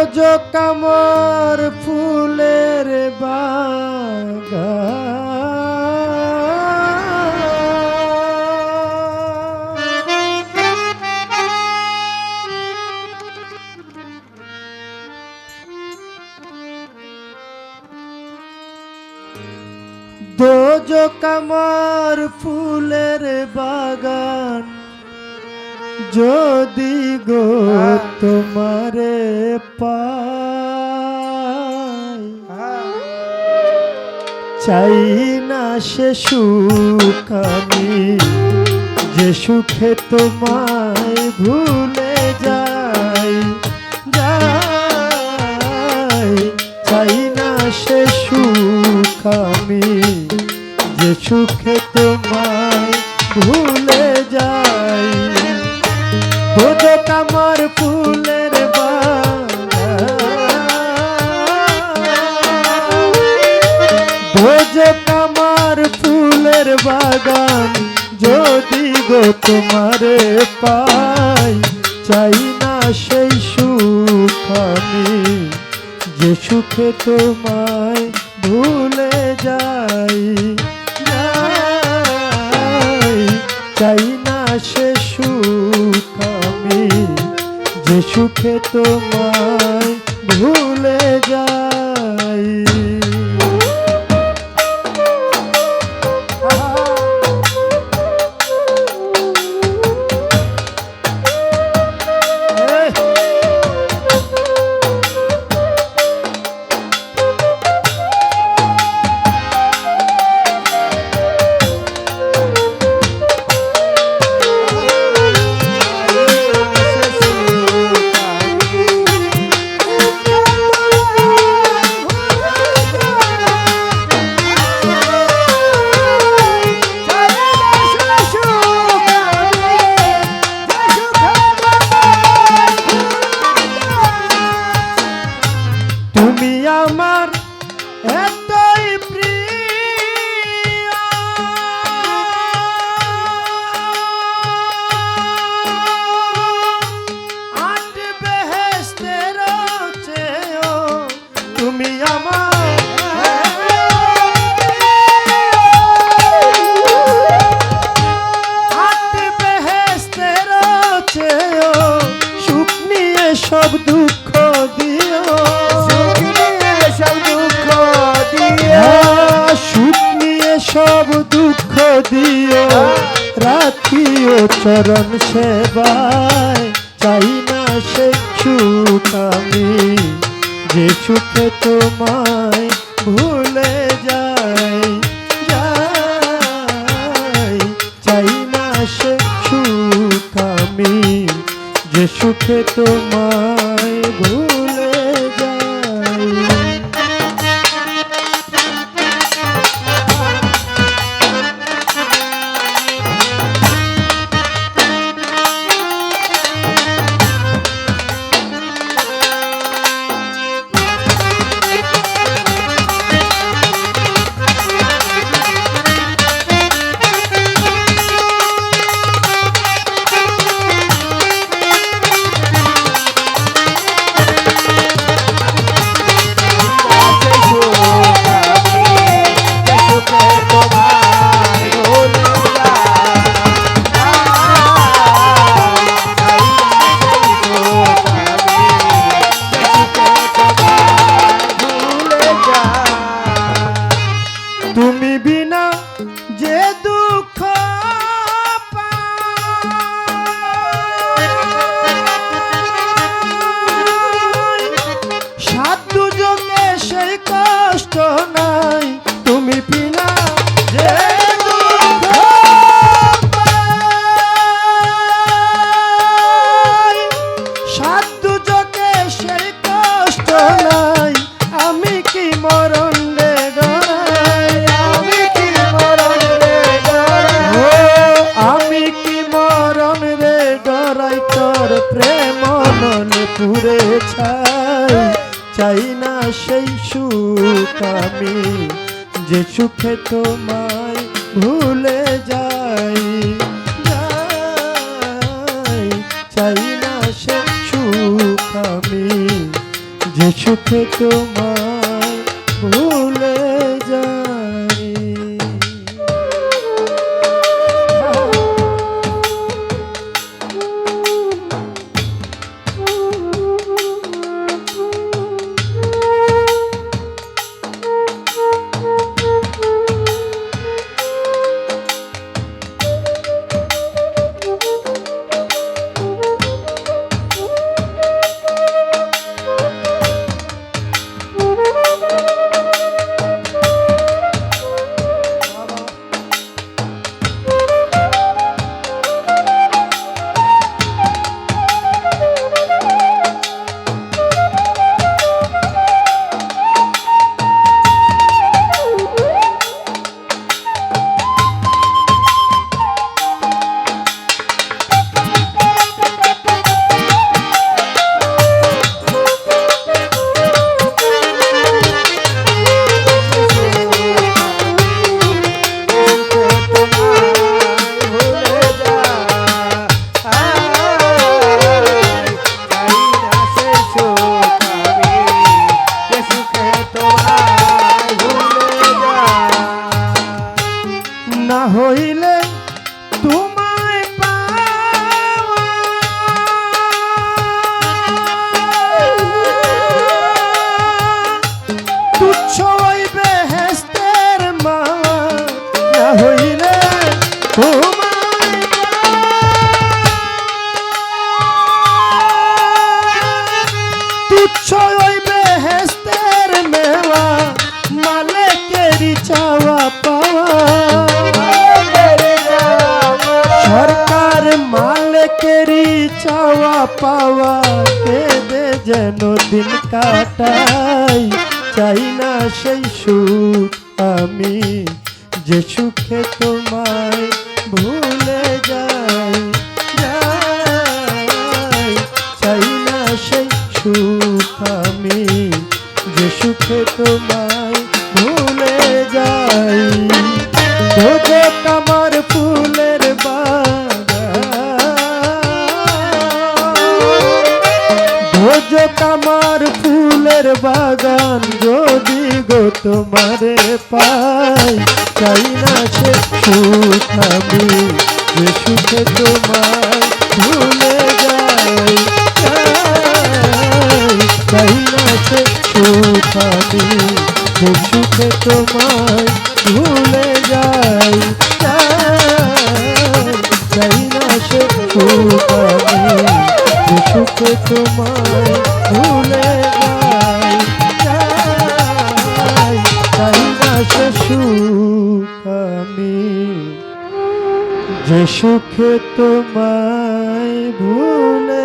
দোজক আমার ফুলের বাগা দোজক আমার ফুলের বাগান। যদি গো তোমারে চাই না সে সুখ আমি যে সুখে তোমায় ভুলে যাই যাই। চাই না সে সুখ আমি যে সুখে তোমায় ভুলে যাই। আমার ফুলের বাগান। আমার ফুলের বাগান, যদি গো তোমারে পাই, চাই না সেই সুখ আমি। যে সুখে তোমায় সুখে তোমায় ভুলে যাই। সব দুঃখ দিও। হ্যাঁ, সব দুঃখ দিও। রাখিও চরণ সেবায়। চাই না সে আমি। যে সুখে তোমায় ভুলে যাই যে সুখে তোমায় চাই না সেই সুখ আমি। যে সুখে তোমায় ভুলে যাই চাই না সে সুখ আমি। যে সুখে তোমায় তুচ্ছ হইবে হেস্তের মেওয়া মালেকেরি চাওয়া পাওয়া। সরকার মালিকেরই চাওয়া পাওয়া, কেঁদে যেন দিন কাটাই। চাই না সেই সুখ আমি, যে সুখে তোমায় ভুলে সুখে তোমায় ভুলে যাই। ভোজে কামার ফুলের বাগান। কামার ফুলের বাগান যদি গো তোমারে পাই চাই না সে সুখ আমি যে সুখে তোমায় ভুলে যাই, চাই না সে সুখ তোমায় ভুলে যাই। চাই না সে সুখ তোমায় ভুলে যাই। না সে আমি যে সুখে তোমায় ভুলে